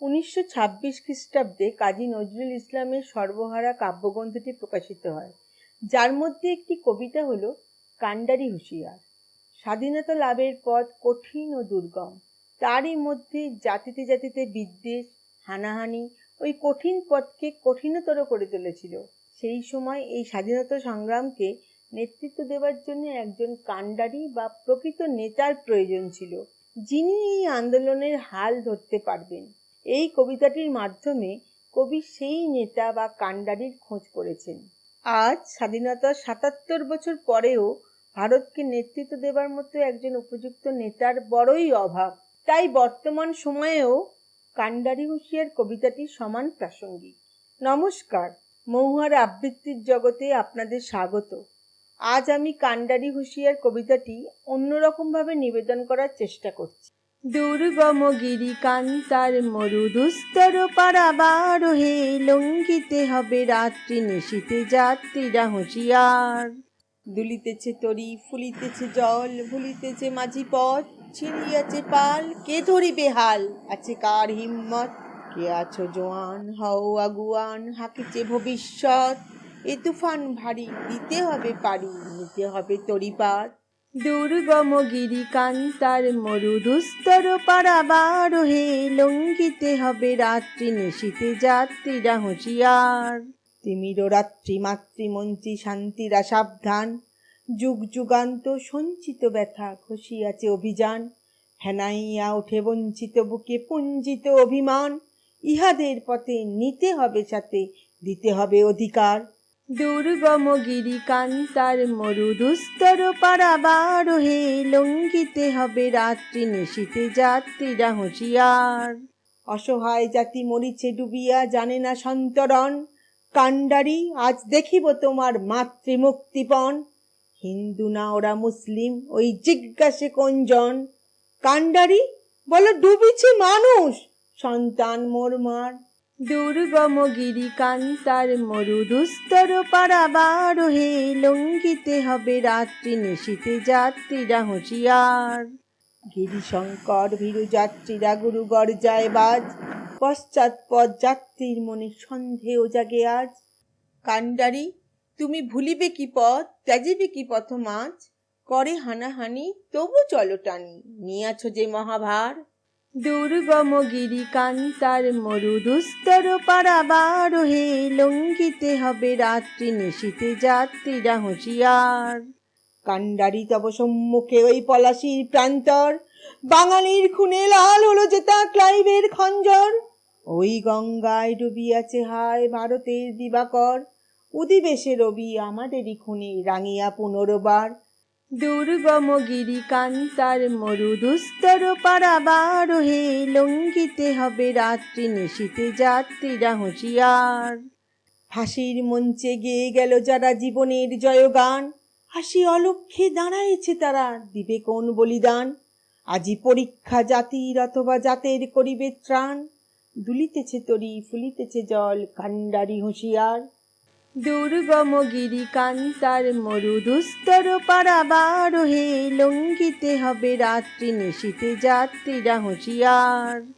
উনিশশো ছাব্বিশ খ্রিস্টাব্দে কাজী নজরুল ইসলামের সর্বহারা কাব্যগ্রন্থটি প্রকাশিত হয়। যার মধ্যে একটি কবিতা হল কান্ডারি হুঁশিয়ার। স্বাধীনতা লাভের পথ কঠিন ও দুর্গম। তারই মধ্যে জাতিতে জাতিতে বিদ্বেষ, হানাহানি ওই কঠিন পথকে কঠিনতর করে তুলেছিল। সেই সময় এই স্বাধীনতা সংগ্রামকে নেতৃত্ব দেওয়ার জন্য একজন কাণ্ডারি বা প্রকৃত নেতার প্রয়োজন ছিল, যিনি এই আন্দোলনের হাল ধরতে পারবেন। এই কবিতাটির মাধ্যমে কবি সেই নেতা বা কাণ্ডারির খোঁজ করেছেন। আজ স্বাধীনতার সাতাত্তর বছর পরেও ভারতকে নেতৃত্ব দেবার মতো একজন উপযুক্ত নেতার বড়ই অভাব। তাই বর্তমান সময়েও কান্ডারি হুঁশিয়ার কবিতাটি সমান প্রাসঙ্গিক। নমস্কার, মহুয়ার আবৃত্তির জগতে আপনাদের স্বাগত। আজ আমি কান্ডারি হুঁশিয়ার কবিতাটি অন্যরকমভাবে নিবেদন করার চেষ্টা করছি। দুর্গম গিরি কান্তার মরু দুস্তর পারাবার হে, লঙ্ঘিতে হবে রাত্রি নিশীতে যাত্রীরা হুঁশিয়ার। দুলিতেছে তরি, ফুলিতেছে জল, ভুলিতেছে মাঝি পথ ছিড়িয়াছে পাল, কে ধরিবে হাল? আছে কার হিম্মত? কে আছো জোয়ান? হও আগুয়ান, হাকিছে ভবিষ্যৎ। এ তুফান ভারী, দিতে হবে পারি, নিতে হবে তরিপার দুর্গম গিরি কান্তার মরু দুস্তর পারাবার হে, লঙ্ঘিতে হবে রাত্রি নিশীতে যাত্রীরা হুঁশিয়ার। তিমির রাত্রি মাতৃমন্ত্রী শান্তিরা সাবধান, যুগ যুগান্ত সঞ্চিত ব্যথা খসিয়াছে অভিযান। হেনাইয়া ওঠে বঞ্চিত বুকে পুঞ্জিত অভিমান, ইহাদের পথে নিতে হবে সাথে, দিতে হবে অধিকার। দুর্গম গিরি কান্তার মরু দুস্তর পারাবার হে লঙ্ঘিতে হবে রাত্রি নিশীতে যাত্রীরা হুঁশিয়ার। অসহায় জাতি মরিছে ডুবিয়া জানে না সন্তরণ। কাণ্ডারি, আজ দেখিব তোমার মাতৃমুক্তিপণ। হিন্দু না ওরা মুসলিম, ওই জিজ্ঞাসে কোনজন? কাণ্ডারি, বলো, ডুবিছে মানুষ। সন্তান মোর মার। দুর্গম গিরি কান্তার মরু দুস্তর পারাবার হে লঙ্ঘিতে হবে রাত্রি নিশীতে যাত্রীরা হুঁশিয়ার। গিরিশঙ্কর ভীরু যাত্রীরা গুরু গর্জায় বাজ পশ্চাৎপদ যাত্রীর মনে সন্দেহ জাগে আজ। কাণ্ডারি, তুমি ভুলিবে কি পথ, ত্যাজিবে কি পথ মাছ করে হানাহানি, তবু চলো টানি, নিয়াছো যে মহাভার। দুর্গম গিরি কান্তার মরু দুস্তর পারাবার হে, লঙ্ঘিতে হবে রাত্রি নিশীতে যাত্রীরা হুঁশিয়ার। কাণ্ডারি তব সম্মুখে ওই পলাশির প্রান্তর, বাঙালির খুনে লাল হলো তা ক্লাইভের খঞ্জর। ওই গঙ্গায় ডুবিয়াছে হায় ভারতের দিবাকর, উদিবেশে রবি আমাদেরই খুনে রাঙিয়া পুনরবার। দুর্গম গিরি কান্তার মরু দুস্তর পারাবার হে লঙ্ঘিতে হবে রাত্রি নিশীতে যাত্রীরা হুঁশিয়ার। ফাঁসির মঞ্চে গেয়ে গেল যারা জীবনের জয়গান। হাসি অলক্ষে দাঁড়াইছে তারা দিবে কোন বলিদান। আজি পরীক্ষা জাতির অথবা জাতের করিবে ত্রাণ। দুলিতেছে তরি, ফুলিতেছে জল কান্ডারি হুঁশিয়ার। দুর্গম গিরি কান্তার মরু দুস্তর পারাবার হে লঙ্গিতে হবে রাত্রি নিশীতে যাত্রীরা হুঁশিয়ার।